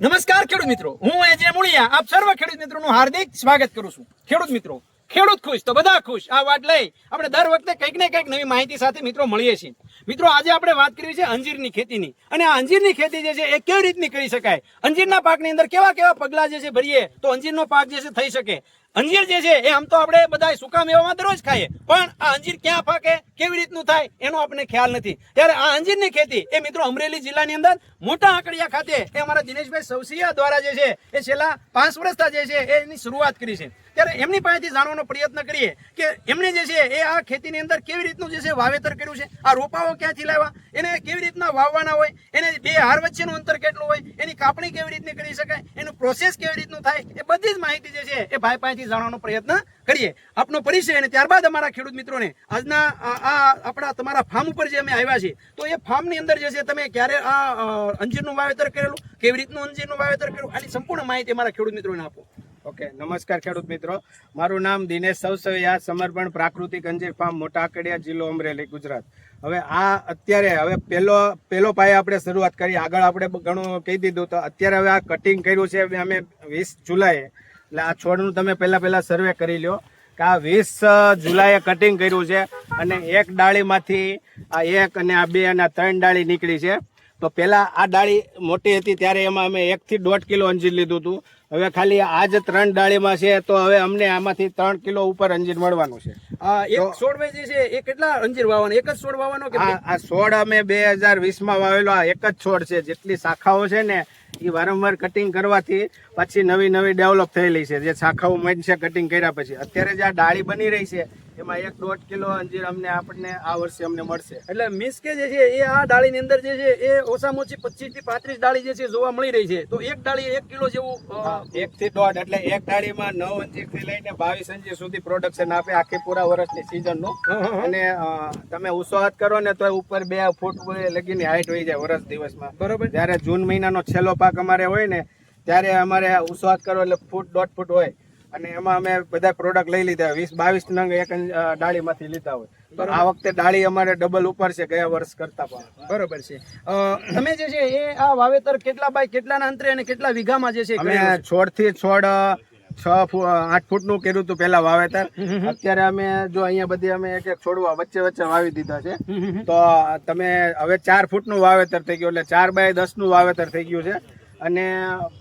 નમસ્કાર ખેડૂત મિત્રો. હું એજે મુળિયા. આપ સર્વ ખેડૂત મિત્રોનું હાર્દિક સ્વાગત કરું છું. ખેડૂત મિત્રો, ખેડૂત ખુશ તો બધા ખુશ. આ વાત લઈ આપણે દર વખતે કંઈક ને કંઈક નવી માહિતી સાથે મિત્રો મળીએ છીએ. મિત્રો, આજે આપણે વાત કરવી છે અંજીરની ખેતીની. અને આ અંજીરની ખેતી જે છે, એ કેવી રીતની કરી શકાય? અંજીરના પાકની અંદર કેવા કેવા પગલાં જે છે ભરીએ, તો અંજીરનો પાક જે છે થઈ શકે. અંજીર જે છે, એ આમ તો આપણે બધા સૂકા મેવામાં દરરોજ ખાઈએ. પણ આ અંજીર ક્યાં પાકે, કેવી રીતનું થાય, એનો આપણને ખ્યાલ નથી. ત્યારે આ અંજીરની ખેતી, એ મિત્રો અમરેલી જિલ્લાની અંદર મોટા આંકડિયા ખાતે, એ અમારા દિનેશભાઈ સવસિયા દ્વારા જે છે, એ છેલ્લા પાંચ વર્ષથી જે છે એની શરૂઆત કરી છે. ત્યારે એમની પાસેથી જાણવાનો પ્રયત્ન કરીએ કે એમણે જે છે, એ આ ખેતીની અંદર કેવી રીતનું જે છે વાવેતર કર્યું છે, આ રોપાઓ ક્યાંથી લાવ્યા? એને કેવી રીતના વાવવાના હોય? એને બે હાર વચ્ચેનું અંતર કેટલું હોય? એની કાપણી કેવી રીતની કરી શકાય? એનું પ્રોસેસ કેવી રીતનું થાય? એ બધી જ માહિતી જે છે, એ ભાઈ પાસેથી જાણવાનો પ્રયત્ન કરીએ. આપનો પરિચય અને ત્યારબાદ અમારા ખેડૂત મિત્રોને આજના આ આપણા તમારા ફાર્મ ઉપર જે અમે આવ્યા છીએ, તો એ ફાર્મની અંદર જે છે, તમે ક્યારે આ અંજીરનું વાવેતર કરેલું? કેવી રીતનું અંજીરનું વાવેતર કર્યું? આની સંપૂર્ણ માહિતી અમારા ખેડૂત મિત્રોને આપો. ઓકે, નમસ્કાર ખેડૂત મિત્રો. મારું નામ દિનેશ સવસવિયા સમર્પણ પ્રાકૃતિક અંજીર ફાર્મ, મોટા આકડિયા, જિલ્લો અમરેલી, ગુજરાત. હવે આ અત્યારે, હવે પહેલો પહેલો પાયે આપણે શરૂઆત કરી. આગળ આપણે ઘણું કહી દીધું તો અત્યારે હવે આ કટિંગ કર્યું છે. અમે વીસ જુલાઈએ. એટલે આ છોડનું તમે પહેલાં પહેલાં સર્વે કરી લ્યો કે આ વીસ જુલાઈએ કટિંગ કર્યું છે અને એક ડાળીમાંથી આ એક અને આ બે અને આ ત્રણ ડાળી નીકળી છે. તો પહેલાં આ ડાળી મોટી હતી ત્યારે એમાં અમે એક થી દોઢ કિલો અંજીર લીધું હતું. હવે ખાલી આ જ ત્રણ ડાળીમાં છે તો હવે અમને આમાંથી ત્રણ કિલો ઉપર અંજીર મળવાનું છે. આ એક છોડ જે છે એ કેટલા અંજીર વાવવાનો? એક જ છોડ વાવવાનો કે આ આ છોડ અમે બે હજાર વીસમાં વાવેલો આ એક જ છોડ છે. જેટલી શાખાઓ છે ને એ વારંવાર કટિંગ કરવાથી પછી નવી નવી ડેવલપ થયેલી છે. જે શાખાઓ છે કટિંગ કર્યા પછી. અત્યારે જે આ ડાળી બની રહી છે એમાં એક દોઢ કિલો અંજીર અમને આપણને આ વર્ષે અમને મળશે. એટલે મીન્સ કે જે છે એ આ ડાળીની અંદર જે છે એ ઓછામાં ઓછી પચીસથી પાંત્રીસ ડાળી જે છે જોવા મળી રહી છે. તો એક ડાળી એક કિલો જેવું એક થી દોઢ એટલે એક ડાળીમાં નવ અંજીરથી લઈને બાવીસ અંજીર સુધી પ્રોડક્શન આપે આખી પૂરા વર્ષની season નું. અને તમે ઉત્સાહત કરો ને તો ઉપર બે ફૂટ લગીની હાઈટ હોય જાય વર્ષ દિવસમાં. બરોબર. જ્યારે જૂન મહિનાનો છેલ્લો પાક અમારે હોય ને ત્યારે અમારે ઉત્સાહત કરો એટલે ફૂટ દોઢ ફૂટ હોય. અને એમાં અમે બધા પ્રોડક્ટ લઈ લીધા. વીસ બાવીસ નંગ એક ડાળીમાંથી લીધા હોય. તો આ વખતે ડાળી અમારે ડબલ ઉપર છે ગયા વર્ષ કરતા પણ. બરોબર છે. તમે જે છે એ આ વાવેતર કેટલા બાય કેટલાના અંતરે અને કેટલા વીઘામાં જે છે અમે છોડથી છોડ છ ફૂટ આઠ ફૂટનું કર્યું હતું પેલા વાવેતર. અત્યારે અમે જો અહીંયા બધી અમે એક એક છોડવા વચ્ચે વચ્ચે વાવી દીધા છે. તો તમે હવે ચાર ફૂટનું વાવેતર થઈ ગયું એટલે ચાર બાય દસનું વાવેતર થઈ ગયું છે. અને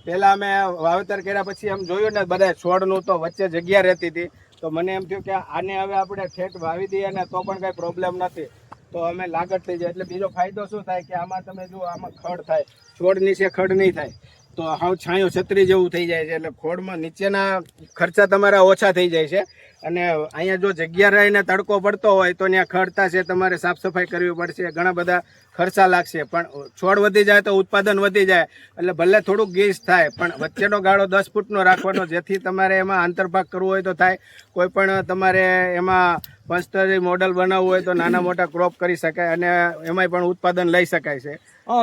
પેલા અમે વાવેતર કર્યા પછી એમ જોયું ને બધા છોડનું તો વચ્ચે જગ્યા રહેતી હતી. તો મને એમ થયું કે આને હવે આપણે ઠેઠ વાવી દઈએ ને તો પણ કઈ પ્રોબ્લેમ નથી. તો અમે લાગત થઈ જાય. એટલે બીજો ફાયદો શું થાય કે આમાં તમે જો આમાં ખડ થાય. છોડ નીચે ખડ નહીં થાય. તો હાવ છાંયો છત્રી જેવું થઈ જાય છે. એટલે ખોડમાં નીચેના ખર્ચા તમારા ઓછા થઈ જાય છે. અને અહીંયા જો જગ્યા રહીને તડકો પડતો હોય તો ત્યાં ખડતા છે, તમારે સાફ સફાઈ કરવી પડશે, ઘણા બધા ખર્ચા લાગશે. પણ છોડ વધી જાય તો ઉત્પાદન વધી જાય, એટલે ભલે થોડુંક ગીસ થાય, પણ વચ્ચેનો ગાળો દસ ફૂટનો રાખવાનો, જેથી તમારે એમાં આંતરભાગ કરવો હોય તો થાય. કોઈ પણ તમારે એમાં પંચતરી મોડલ બનાવવું હોય તો નાના મોટા ક્રોપ કરી શકાય અને એમાંય પણ ઉત્પાદન લઈ શકાય છે.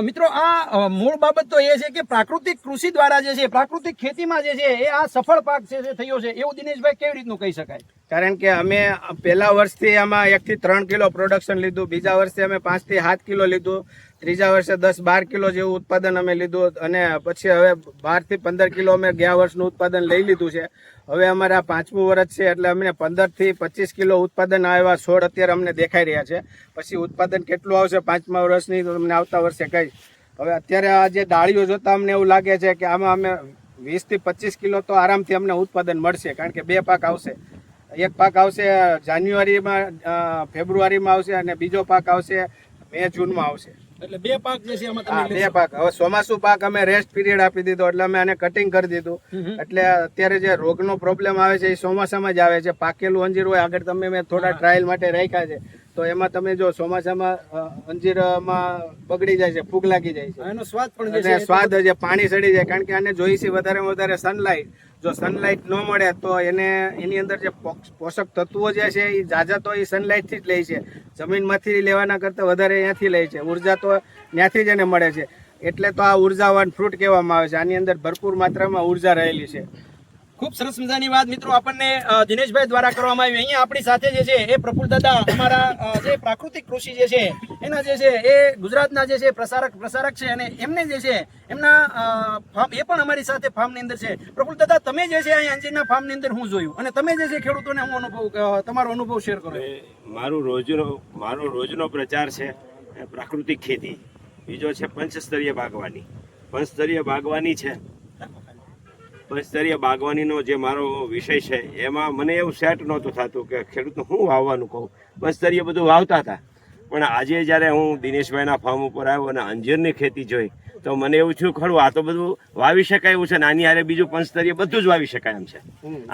મિત્રો આ મૂળ બાબત તો એ છે કે પ્રાકૃતિક કૃષિ દ્વારા જે છે પ્રાકૃતિક ખેતીમાં જે છે એ આ સફળ પાક છે જે થયો છે એવું દિનેશભાઈ કેવી રીતનું કહી શકાય? કારણ કે અમે પહેલા વર્ષથી આમાં એકથી ત્રણ કિલો પ્રોડક્શન લીધું બીજા વર્ષે અમે પાંચથી સાત કિલો લીધું. ત્રીજા વર્ષે દસ બાર કિલો જેવું ઉત્પાદન અમે લીધું અને પછી હવે બારથી પંદર કિલો અમે ગયા વર્ષનું ઉત્પાદન લઈ લીધું છે. હવે અમારે આ પાંચમું વર્ષ છે એટલે અમને પંદરથી પચીસ કિલો ઉત્પાદન આવ્યા છોડ અત્યારે અમને દેખાઈ રહ્યા છે. પછી ઉત્પાદન કેટલું આવશે પાંચમા વર્ષની તો અમને આવતા વર્ષે કહીશ. હવે અત્યારે આ જે ડાળીઓ જોતા અમને એવું લાગે છે કે આમાં અમે વીસથી પચીસ કિલો તો આરામથી અમને ઉત્પાદન મળશે, કારણ કે બે પાક આવશે. એક પાક આવશે જાન્યુઆરીમાં ફેબ્રુઆરીમાં આવશે અને બીજો પાક આવશે મે જૂનમાં આવશે. એટલે બે પાક છે એમાં તમે બે પાક. હવે ચોમાસુ પાક અમે રેસ્ટ પીરિયડ આપી દીધો એટલે અમે આને કટિંગ કરી દીધું. એટલે અત્યારે જે રોગનો પ્રોબ્લેમ આવે છે એ ચોમાસામાં જ આવે છે. પાકેલું અંજીર હોય આગળ તમે મેં થોડા ટ્રાયલ માટે રાખ્યા છે. તો એમાં તમે જો ચોમાસામાં અંજીરમાં બગડી જાય છે ફૂગ લાગી જાય છે. એનો સ્વાદ પણ છે સ્વાદ જે પાણી સડી જાય કારણ કે આને જોઈશે વધારે વધારે સનલાઇટ જો સનલાઇટ ન મળે તો એને, એની અંદર જે પોષ- પોષક તત્વો જે છે એ ઝાઝા તો એ સનલાઇટથી જ લે છે. જમીનમાંથી લેવાના કરતાં વધારે ત્યાંથી લે છે. ઊર્જા તો ત્યાંથી જ એને મળે છે. એટલે તો આ ઉર્જાવાન ફ્રૂટ કહેવામાં આવે છે. આની અંદર ભરપૂર માત્રામાં ઊર્જા રહેલી છે. ખૂબ સરસ મજાની વાત મિત્રો આપણને દિનેશભાઈ દ્વારા કરવામાં આવી. અહીંયા આપણી સાથે જે છે એ પ્રફુલ દાદા, અમારા જે પ્રાકૃતિક કૃષિ જે છે, એના જે છે એ ગુજરાતના જે છે પ્રસારક પ્રસારક છે અને એમને જે છે એમના ફાર્મ, એ પણ અમારી સાથે ફાર્મની અંદર છે. પ્રફુલ દાદા, તમે જે છે અહીં અંજીરના ફાર્મની અંદર હું જોયું અને તમે જે છે ખેડૂતોને હું અનુભવ તમારો અનુભવ શેર કરો. મારું રોજનો, મારો રોજનો પ્રચાર છે પ્રાકૃતિક ખેતી. બીજો છે પંચસ્તરીય બાગવાની. પંચસ્તરીય બાગવાની છે પંચસ્તરીય બાગવાનીનો જે મારો વિષય છે એમાં મને એવું સેટ નહોતું થતું કે ખેડૂત હું વાવવાનું કહું. પંચસ્તરીય બધું વાવતા હતા. પણ આજે જ્યારે હું દિનેશભાઈના ફાર્મ ઉપર આવ્યો અને અંજીરની ખેતી જોઈ તો મને એવું થયું ખરું આ તો બધું વાવી શકાય એવું છે ને આની હારે બીજું પંચસ્તરીય બધું જ વાવી શકાય એમ છે.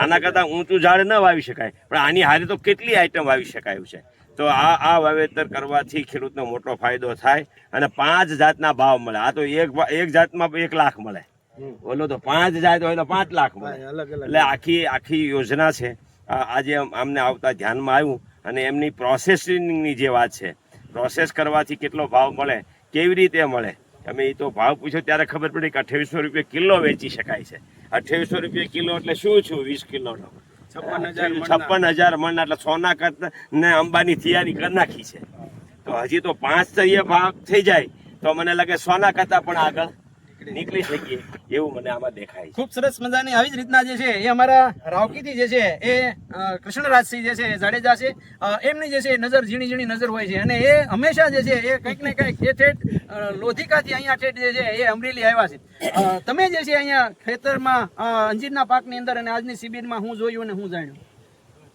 આના કરતાં ઊંચું ઝાડ ન વાવી શકાય પણ આની હારે તો કેટલી આઈટમ વાવી શકાય એવું છે. તો આ આ વાવેતર કરવાથી ખેડૂતનો મોટો ફાયદો થાય અને પાંચ જાતના ભાવ મળે. આ તો એક એક જાતમાં એક લાખ મળે. બોલો તો પાંચ જાય તો તો પાંચ લાખ એટલે આખી આખી યોજના છે. આજે અમ- અમને આવતા ધ્યાનમાં આવ્યું અને એમની પ્રોસેસિંગની જે વાત છે પ્રોસેસ કરવાથી કેટલો ભાવ મળે કેવી રીતે મળે? અમે એ તો ભાવ પૂછ્યો ત્યારે ખબર પડી કે અઠ્યાવીસો રૂપિયા કિલો વેચી શકાય છે. અઠ્યાવીસો રૂપિયા કિલો એટલે શું છું? વીસ કિલોનો. છપ્પન હજાર મણના. છપ્પન હજાર મણ એટલે સોના કરતા ને અંબાની તૈયારી કરી નાખી છે. તો હજી તો પાંચ તૈયાર ભાવ થઈ જાય તો મને લાગે સોના કરતા પણ આગળ. નીકળી શકીએ એવું મને આમાં દેખાય ખૂબ સરસ મજાની આવી જ રીતના જે છે એ અમારા રાવકીથી જે છે એ કૃષ્ણરાજસિંહ જે છે એ જાડેજા છે. એમની જે છે એ નજર ઝીણી ઝીણી નજર હોય છે. અને એ હંમેશા જે છે એ કંઈક ને કંઈક એ ઠેઠ લોધિકાથી અહીંયા ઠેઠ જે છે એ અમરેલી આવ્યા છે. તમે જે છે અહીંયા ખેતરમાં અંજીરના પાકની અંદર અને આજની શિબિરમાં હું જોયું અને હું જાણ્યું?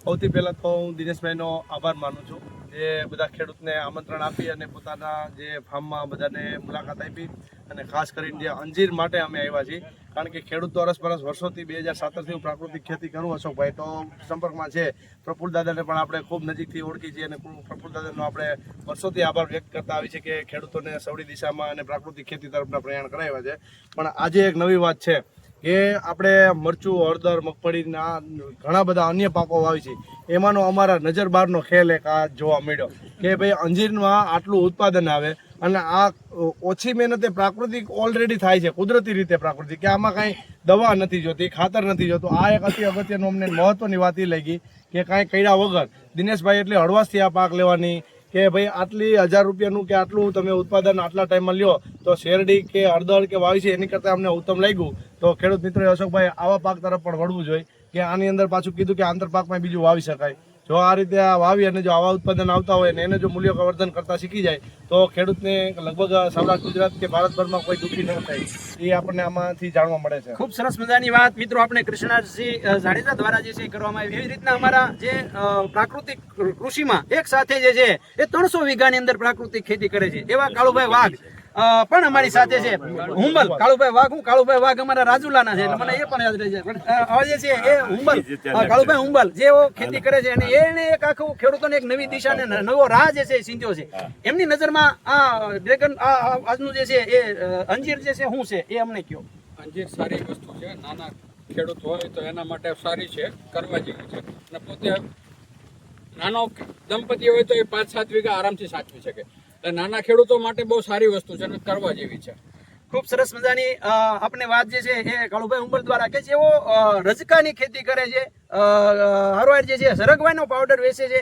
સૌથી પહેલાં તો હું દિનેશભાઈનો આભાર માનું છું. જે બધા ખેડૂતને આમંત્રણ આપી અને પોતાના જે ફાર્મમાં બધાને મુલાકાત આપી અને ખાસ કરીને જે અંજીર માટે અમે આવ્યા છીએ. કારણ કે ખેડૂત તો અરસપરસ વર્ષોથી બે હજાર સાતરથી હું પ્રાકૃતિક ખેતી કરું, અશોકભાઈ તો સંપર્કમાં છે. પ્રફુલ દાદાને પણ આપણે ખૂબ નજીકથી ઓળખી છીએ અને પ્રફુલ દાદાનો આપણે વર્ષોથી આભાર વ્યક્ત કરતા આવી છે કે ખેડૂતોને સવડી દિશામાં અને પ્રાકૃતિક ખેતી તરફના પ્રયાણ કરાવ્યા છે. પણ આજે એક નવી વાત છે. કે આપણે મરચું, હળદર, મગફળીના ઘણા બધા અન્ય પાકો વાવી છે. એમાંનો અમારા નજર બહારનો ખેલ એક આ જોવા મળ્યો કે ભાઈ અંજીરમાં આટલું ઉત્પાદન આવે અને આ ઓછી મહેનતે પ્રાકૃતિક ઓલરેડી થાય છે, કુદરતી રીતે પ્રાકૃતિક, કે આમાં કાંઈ દવા નથી જોતી, ખાતર નથી જોતું. આ એક અતિ અગત્યનું અમને મહત્ત્વની વાત એ લાગી કે કાંઈ કર્યા વગર દિનેશભાઈ એટલે હળવાશથી આ પાક લેવાની કે ભાઈ આટલી હજાર રૂપિયાનું કે આટલું તમે ઉત્પાદન આટલા ટાઈમમાં લ્યો, તો શેરડી કે હળદર કે વાવી છે, એની કરતાં અમને ઉત્તમ લાગ્યું. તો ખેડૂત મિત્રોએ અશોકભાઈ, આવા પાક તરફ પણ વળવું જોઈએ, કે આની અંદર પાછું કીધું કે આંતર પાકમાં બીજું વાવી શકાય. જો આ રીતે આ વાવી અને જો આવા ઉત્પાદન આવતા હોય ને એને જો મૂલ્યવર્ધન કરતા શીખી જાય તો ખેડૂતને લગભગ સૌરાષ્ટ્ર ગુજરાત કે ભારતભરમાં કોઈ દુઃખી ન થાય. એ આપણને આમાંથી જાણવા મળે છે. ખૂબ સરસ મજાની વાત. મિત્રો આપણે કૃષ્ણસિંહ અ, જાડેજા દ્વારા જે છે કરવામાં આવી. એવી રીતના અમારા જે પ્રાકૃતિક કૃષિમાં એક સાથે જે છે એ ત્રણસો વીઘાની અંદર પ્રાકૃતિક ખેતી કરે છે. એવા કાળુભાઈ વાઘ પણ અમારી સાથે છે હુંબલ કાળુભાઈ વાઘ હું કાળુભાઈ વાઘ અમારા રાજુલાના છે મને એ પણ યાદ રહી છે. પણ જે છે એ હુંબલ કાળુભાઈ હુંબલ જેઓ ખેતી કરે છે અને એને એક આખું ખેડૂતોને એક નવી દિશા ને નવો રાહ જે છે એ સિંધ્યો છે. એમની નજરમાં આ ડ્રેગન આજનું જે છે એ અંજીર જે છે શું છે એ અમને કયો? અંજીર સારી વસ્તુ છે નાના ખેડૂત હોય તો એના માટે સારી છે કરવા જેવી છે. અને પોતે નાનો દંપતી હોય તો એ પાંચ સાત વીઘા આરામથી સાચવી શકે. એટલે નાના ખેડૂતો માટે બહુ સારી વસ્તુ છે અને કરવા જેવી છે. ખૂબ સરસ મજાની આપણે વાત જે છે એ કાળુભાઈ ઉંમર દ્વારા કે જેઓ રજકાની ખેતી કરે છે હરવાર જે છે સરગવાનો પાવડર વેચે છે.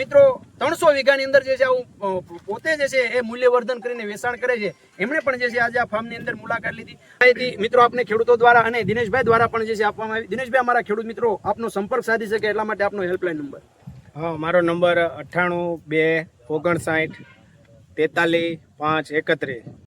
મિત્રો ત્રણસો વીઘાની અંદર જે છે આવું પોતે જે છે એ મૂલ્યવર્ધન કરીને વેચાણ કરે છે. એમણે પણ જે છે આજે આ ફાર્મની અંદર મુલાકાત લીધી. માહિતી મિત્રો આપને ખેડૂતો દ્વારા અને દિનેશભાઈ દ્વારા પણ જે છે આપવામાં આવી. દિનેશભાઈ અમારા ખેડૂત મિત્રો આપનો સંપર્ક સાધી શકે એટલા માટે આપનો હેલ્પલાઇન નંબર હા મારો નંબર અઠ્ઠાણું બે ઓગણસાઠ તેતાલીસ પાંચ એકત્રીસ.